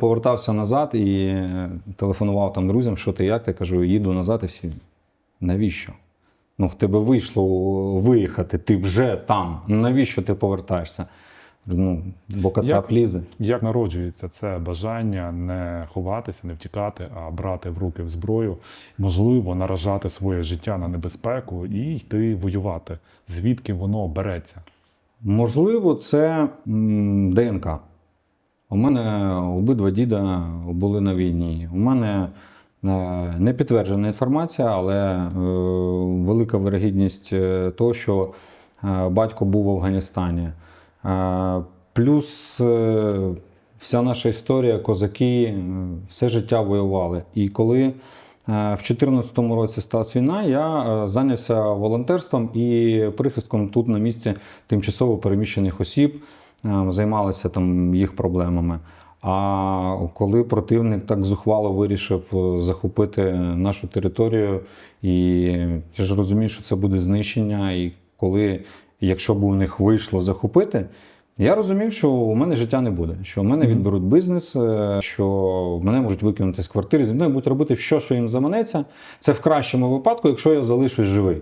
Повертався назад і е, телефонував там друзям, що ти як? Я кажу, їду назад і всі. Навіщо? Ну, в тебе вийшло виїхати, ти вже там. Навіщо ти повертаєшся? Ну, бо кацап Як? лізе. Як народжується це бажання не ховатися, не втікати, а брати в руки в зброю, можливо, наражати своє життя на небезпеку і йти воювати, звідки воно береться? Можливо, це ДНК. У мене обидва діда були на війні. У мене е, не підтверджена інформація, але е, велика вирогідність е, того, що батько був в Афганістані. Плюс вся наша історія, козаки, все життя воювали. І коли в 2014 році сталася війна, я зайнявся волонтерством і прихистком тут на місці тимчасово переміщених осіб, займалися там їх проблемами. А коли противник так зухвало вирішив е, захопити нашу територію, і я ж розумію, що це буде знищення, і коли, якщо б у них вийшло захопити, я розумів, що у мене життя не буде, що у мене відберуть бізнес, е, що мене можуть викинути з квартири, зі мною будуть робити все, що їм заманеться. Це в кращому випадку, якщо я залишусь живий.